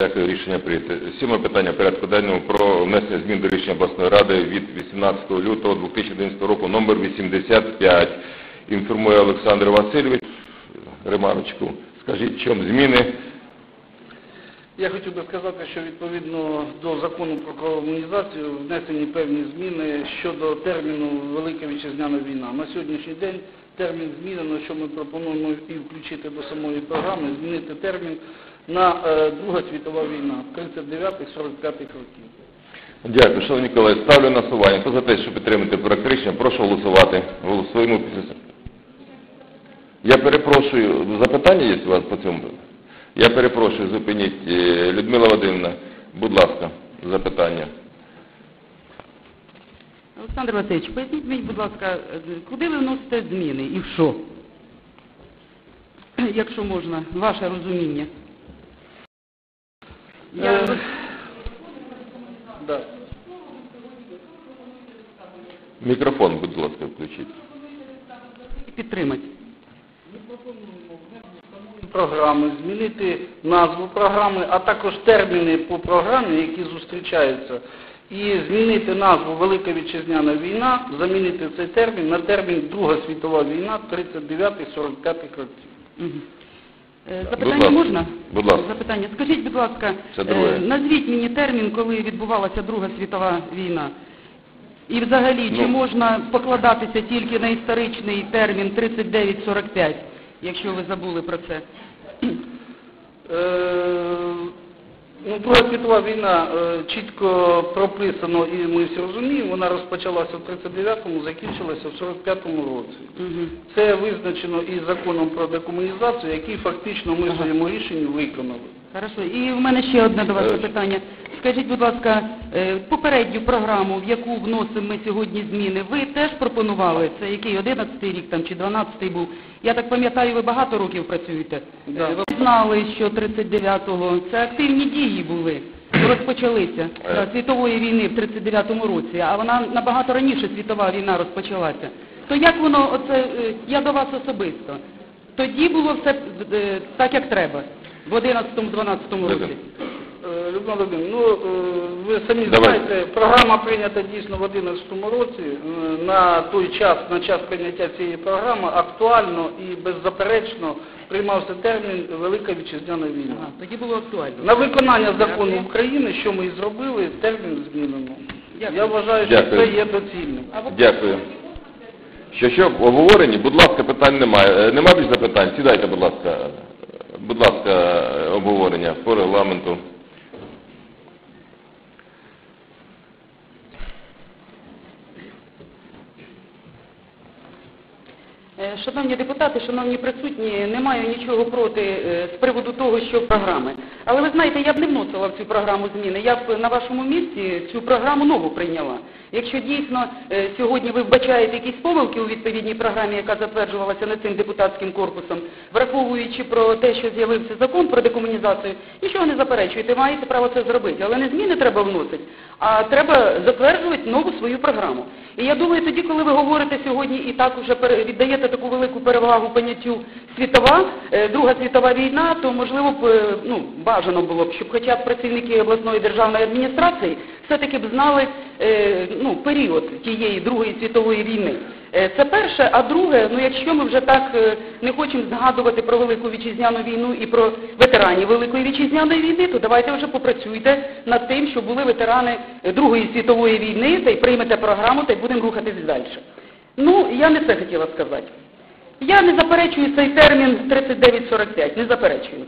Дякую, рішення прийняте. Сьоме питання порядку денного про внесення змін до рішення обласної ради від 18 лютого 2011 року номер 85. Інформує Олександр Васильович. Ремарочку, скажіть, в чому зміни? Я хотів би сказати, що відповідно до закону про комунізацію внесені певні зміни щодо терміну Велика Вітчизняна війна. На сьогоднішній день термін змінено, що ми пропонуємо і включити до самої програми, змінити термін на е, Друга світова війна 39-45 років. Дякую, шановні колеги. Ставлю на голосування. Хто за те, щоб підтримати проект рішення, прошу голосувати. Голосуємо після. Я перепрошую, запитання є у вас по цьому? Я перепрошую, зупиніть. Е, Людмила Вадимівна, будь ласка, запитання. Олександр Васильович, поясніть мені, будь ласка, е, куди ви вносите зміни і в що? Якщо можна, ваше розуміння. Я Е, да. Мікрофон, будь ласка, включіть. підтримати. програми, змінити назву програми, а також терміни по програмі, які зустрічаються, і змінити назву Велика Вітчизняна війна, замінити цей термін на термін Друга світова війна 39-45 років. Е, Будь Запитання можна? Будь ласка. Запитання. Скажіть, будь ласка, е, назвіть мені термін, коли відбувалася Друга світова війна. І взагалі, чи Ну. можна покладатися тільки на історичний термін 39-45, якщо ви забули про це? Е, Ну, Друга світова війна е, чітко прописано, і ми всі розуміємо, вона розпочалася в 39-му, закінчилася в 45-му році. Угу. Це визначено і законом про декомунізацію, який фактично ми в своєму рішенні виконали. Хорошо. І в мене ще одне до вас Е, запитання. Скажіть, будь ласка, е, попередню програму, в яку вносимо ми сьогодні зміни, ви теж пропонували? Це який 11-й рік там чи 12-й був? Я так пам'ятаю, ви багато років працюєте. Да. Е, Ви знали, що 39-го це активні дії були. Розпочалися світової війни в 39-му році, а вона набагато раніше світова війна розпочалася. То як воно, оце, я до вас особисто, тоді було все так, як треба, в 11-12 році. Е, Людмила Володимирівна, ну е, ви самі Давай. знаєте, програма прийнята дійсно в 2011 році. Е, На той час, на час прийняття цієї програми, актуально і беззаперечно приймався термін Велика Вітчизняна війна. Ага, тоді було актуально. На виконання закону України, що ми і зробили, термін змінено. Дякую. Я вважаю, що Дякую. це є доцільним. Дякую. Що що, в обговоренні? Будь ласка, питань немає. Нема більш запитань? Сідайте, будь ласка. Будь ласка, обговорення по регламенту. Е, Шановні депутати, шановні присутні, не маю нічого проти е, з приводу того, що програми. Але ви знаєте, я б не вносила в цю програму зміни. Я б на вашому місці цю програму нову прийняла. Якщо дійсно е, сьогодні ви вбачаєте якісь помилки у відповідній програмі, яка затверджувалася не цим депутатським корпусом, враховуючи про те, що з'явився закон про декомунізацію, нічого не заперечуєте, маєте право це зробити. Але не зміни треба вносити, а треба затверджувати нову свою програму. І я думаю, тоді, коли ви говорите сьогодні і так уже віддаєте таку велику перевагу поняттю світова, е, Друга світова війна, то можливо б е, ну, бажано було б, щоб хоча б працівники обласної державної адміністрації все-таки б знали е, ну, період тієї Другої світової війни. Е, Це перше, а друге, ну якщо ми вже так е, не хочемо згадувати про Велику Вітчизняну війну і про ветеранів Великої Вітчизняної війни, то давайте вже попрацюйте над тим, щоб були ветерани Другої світової війни, та й приймете програму, та й будемо рухатись далі. Ну, я не це хотіла сказати. Я не заперечую цей термін 3945, не заперечую.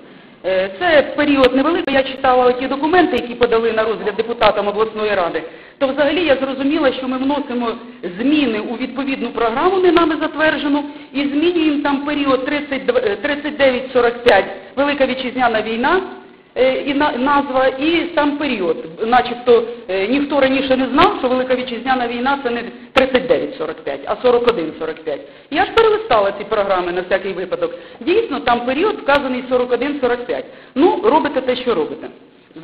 Е, Це період невеликий. Я читала ті документи, які подали на розгляд депутатам обласної ради. То взагалі я зрозуміла, що ми вносимо зміни у відповідну програму, не нами затверджену, і змінюємо там період 32 е, 3945 Велика Вітчизняна війна і на- назва, і сам період. Начебто е, ніхто раніше не знав, що Велика Вітчизняна війна це не 39-45, а 41-45. Я ж перелистала ці програми на всякий випадок. Дійсно, там період вказаний 41-45. Ну, робите те, що робите.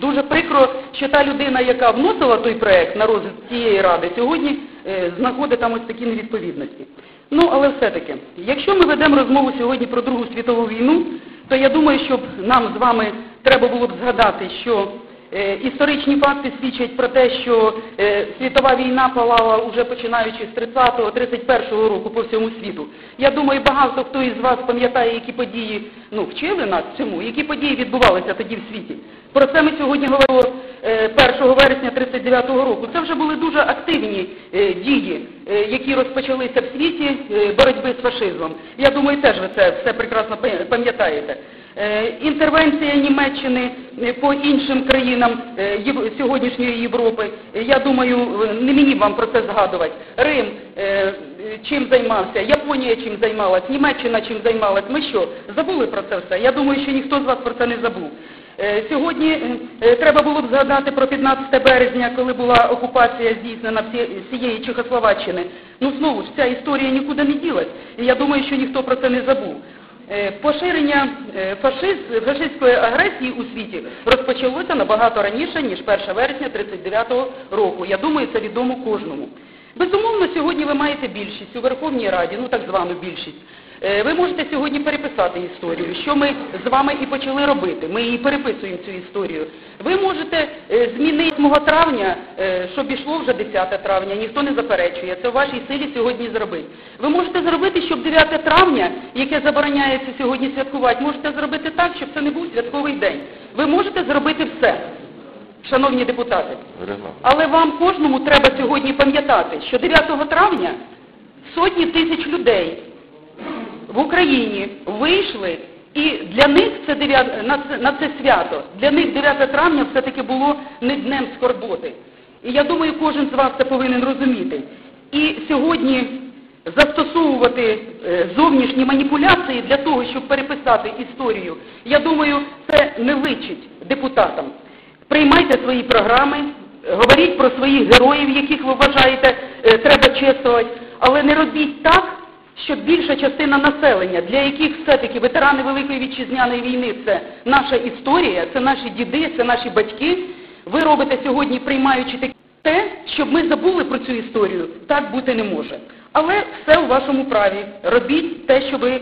Дуже прикро, що та людина, яка вносила той проект на розгляд цієї ради, сьогодні е, знаходить там ось такі невідповідності. Ну, але все-таки, якщо ми ведемо розмову сьогодні про Другу світову війну, то я думаю, щоб нам з вами треба було б згадати, що е, історичні факти свідчать про те, що е, світова війна палала уже починаючи з 30-31 року по всьому світу. Я думаю, багато хто із вас пам'ятає, які події ну, вчили нас цьому, які події відбувалися тоді в світі. Про це ми сьогодні говоримо 1 вересня 39 року. Це вже були дуже активні е, дії, е, які розпочалися в світі е, боротьби з фашизмом. Я думаю, теж ви це все прекрасно пам'ятаєте. Е, Інтервенція Німеччини е, по іншим країнам е, сьогоднішньої Європи, е, я думаю, е, не мені вам про це згадувати. Рим е, е, чим займався, Японія чим займалась, Німеччина чим займалась. Ми що, забули про це все? Я думаю, що ніхто з вас про це не забув. Е, Сьогодні е, треба було б згадати про 15 березня, коли була окупація здійснена всієї Чехословаччини. Ну знову ж ця історія нікуди не ділась. І я думаю, що ніхто про це не забув. Е, Поширення фашист, фашистської агресії у світі розпочалося набагато раніше, ніж 1 вересня 1939 року. Я думаю, це відомо кожному. Безумовно, сьогодні ви маєте більшість у Верховній Раді, ну так звану більшість. Е, Ви можете сьогодні переписати історію, що ми з вами і почали робити. Ми і переписуємо цю історію. Ви можете е, змінити 8 травня, е, щоб ішло вже 10 травня, ніхто не заперечує. Це в вашій силі сьогодні зробити. Ви можете зробити, щоб 9 травня, яке забороняється сьогодні святкувати, можете зробити так, щоб це не був святковий день. Ви можете зробити все, шановні депутати. Але вам кожному треба сьогодні пам'ятати, що 9 травня сотні тисяч людей в Україні вийшли, і для них це 9, на, це, на це свято, для них 9 травня все-таки було не днем скорботи. І я думаю, кожен з вас це повинен розуміти. І сьогодні застосовувати е, зовнішні маніпуляції для того, щоб переписати історію, я думаю, це не личить депутатам. Приймайте свої програми, говоріть про своїх героїв, яких ви вважаєте е, треба чествувати, але не робіть так, щоб більша частина населення, для яких все-таки ветерани Великої Вітчизняної війни це наша історія, це наші діди, це наші батьки, ви робите сьогодні, приймаючи таке те, щоб ми забули про цю історію, так бути не може. Але все у вашому праві. Робіть те, що ви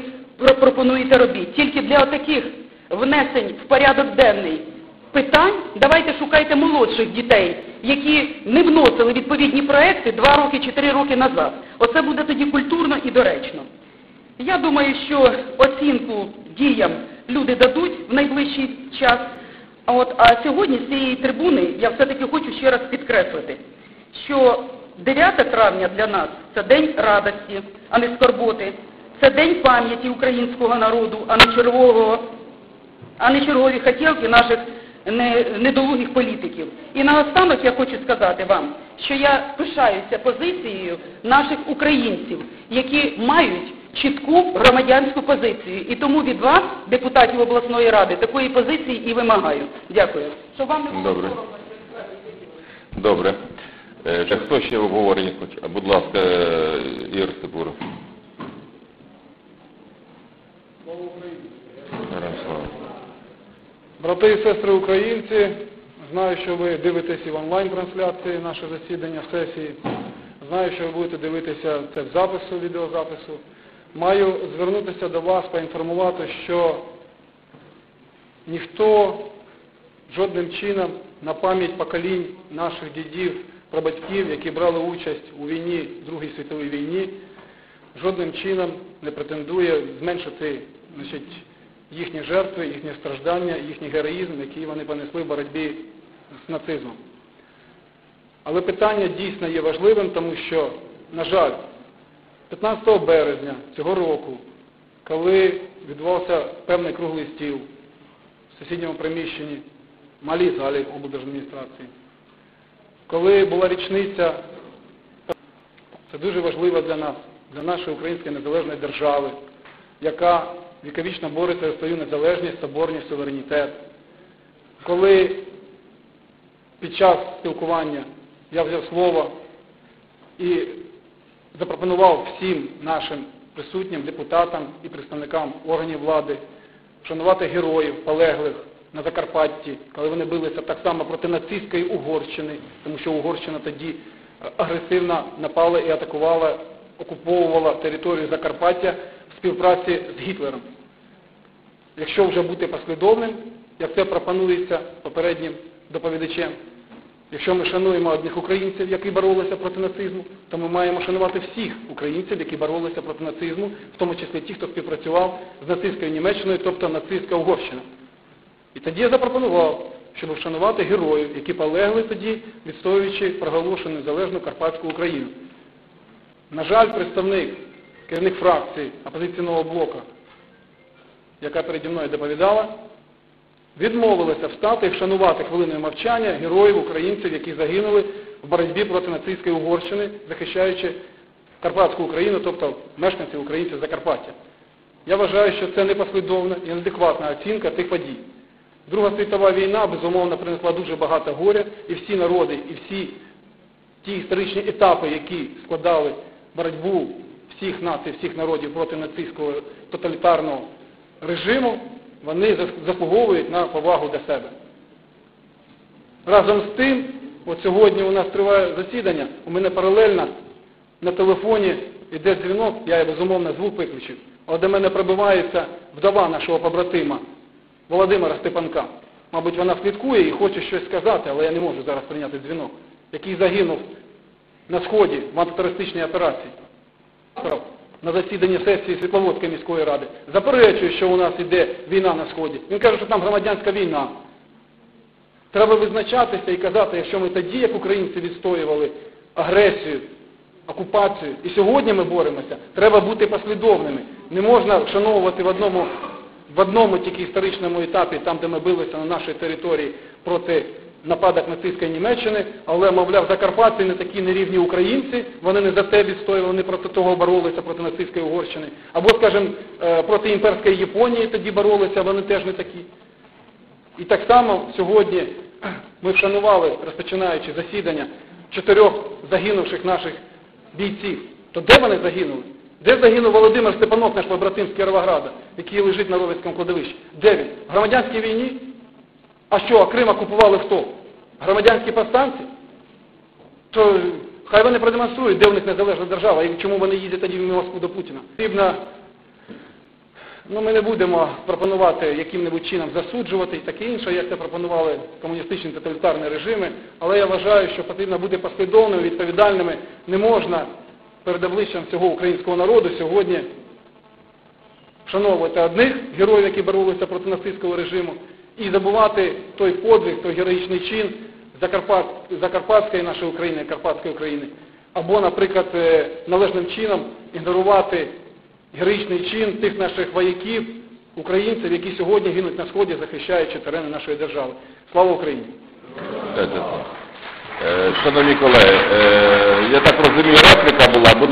пропонуєте робіть. Тільки для таких внесень в порядок денний питань давайте шукайте молодших дітей, які не вносили відповідні проекти два роки чи три роки назад. Оце буде тоді культурно і доречно. Я думаю, що оцінку діям люди дадуть в найближчий час. А от а сьогодні з цієї трибуни я все-таки хочу ще раз підкреслити, що 9 травня для нас це день радості, а не скорботи. Це день пам'яті українського народу, а не червового а не чергові хотілки наших недолугих політиків. І наостанок я хочу сказати вам, що я пишаюся позицією наших українців, які мають чітку громадянську позицію. І тому від вас, депутатів обласної ради, такої позиції і вимагаю. Дякую. Щоб вам не Добре. Добре. Е, Хто ще в обговоренні хоче? Будь ласка, е, Ігор Степуров. Слава. Брати і сестри українці, знаю, що ви дивитесь і в онлайн-трансляції наше засідання сесії. Знаю, що ви будете дивитися це в запису, відеозапису. Маю звернутися до вас, поінформувати, що ніхто жодним чином на пам'ять поколінь наших дідів, прабатьків, які брали участь у війні, Другій світовій війні, жодним чином не претендує зменшити значить, їхні жертви, їхні страждання, їхній героїзм, який вони понесли в боротьбі з нацизмом. Але питання дійсно є важливим, тому що, на жаль, 15 березня цього року, коли відбувався певний круглий стіл в сусідньому приміщенні, в малій залі облдержадміністрації, коли була річниця, це дуже важливо для нас, для нашої української незалежної держави, яка віковічно бореться за свою незалежність, соборність, суверенітет. Коли під час спілкування я взяв слово і запропонував всім нашим присутнім депутатам і представникам органів влади вшанувати героїв, полеглих на Закарпатті, коли вони билися так само проти нацистської Угорщини, тому що Угорщина тоді е, агресивно напала і атакувала, окуповувала територію Закарпаття співпраці з Гітлером. Якщо вже бути послідовним, як це пропонується попереднім доповідачем. Якщо ми шануємо одних українців, які боролися проти нацизму, то ми маємо шанувати всіх українців, які боролися проти нацизму, в тому числі ті, хто співпрацював з нацистською Німеччиною, тобто нацистська Угорщина. І тоді я запропонував, щоб вшанувати героїв, які полегли тоді, відстоюючи проголошену незалежну Карпатську Україну. На жаль, представник, керівник фракції опозиційного блоку, яка переді мною доповідала, відмовилася встати і вшанувати хвилиною мовчання героїв українців, які загинули в боротьбі проти нацистської Угорщини, захищаючи Карпатську Україну, тобто мешканців українців Закарпаття. Я вважаю, що це непослідовна і неадекватна оцінка тих подій. Друга світова війна, безумовно, принесла дуже багато горя, і всі народи, і всі ті історичні етапи, які складали боротьбу всіх націй, всіх народів проти нацистського тоталітарного режиму, вони заслуговують на повагу до себе. Разом з тим, от сьогодні у нас триває засідання, у мене паралельно на телефоні йде дзвінок, я безумовно звук виключив, але до мене пробивається вдова нашого побратима Володимира Степанка. Мабуть, вона слідкує і хоче щось сказати, але я не можу зараз прийняти дзвінок, який загинув на Сході в антитерористичній операції. На засіданні сесії Світловодської міської ради. Заперечує, що у нас іде війна на Сході. Він каже, що там громадянська війна. Треба визначатися і казати, якщо ми тоді, як українці, відстоювали агресію, окупацію, і сьогодні ми боремося, треба бути послідовними. Не можна вшановувати в одному, в одному тільки історичному етапі, там, де ми билися на нашій території проти нападок нацистської Німеччини, але, мовляв, Закарпатці не такі нерівні українці, вони не за те відстоювали, вони проти того боролися, проти нацистської Угорщини. Або, скажімо, е, проти імперської Японії тоді боролися, вони теж не такі. І так само сьогодні ми вшанували, розпочинаючи засідання, чотирьох загинувших наших бійців. То де вони загинули? Де загинув Володимир Степанов, наш побратим з Кіровограда, який лежить на Ровецькому кладовищі? Де він? В громадянській війні? А що, а Крим окупували хто? Громадянські повстанці? То хай вони продемонструють, де в них незалежна держава і чому вони їздять тоді в Москву до Путіна. Потрібно Ну, ми не будемо пропонувати яким-небудь чином засуджувати і таке інше, як це пропонували комуністичні тоталітарні режими, але я вважаю, що потрібно бути послідовними, відповідальними. Не можна перед обличчям всього українського народу сьогодні вшановувати одних героїв, які боролися проти нацистського режиму, і забувати той подвиг, той героїчний чин Закарпат, Закарпатської нашої України, Карпатської України. Або, наприклад, е, належним чином ігнорувати героїчний чин тих наших вояків, українців, які сьогодні гинуть на Сході, захищаючи терени нашої держави. Слава Україні! Е, Шановні колеги, е, я так розумію, репліка була. Будь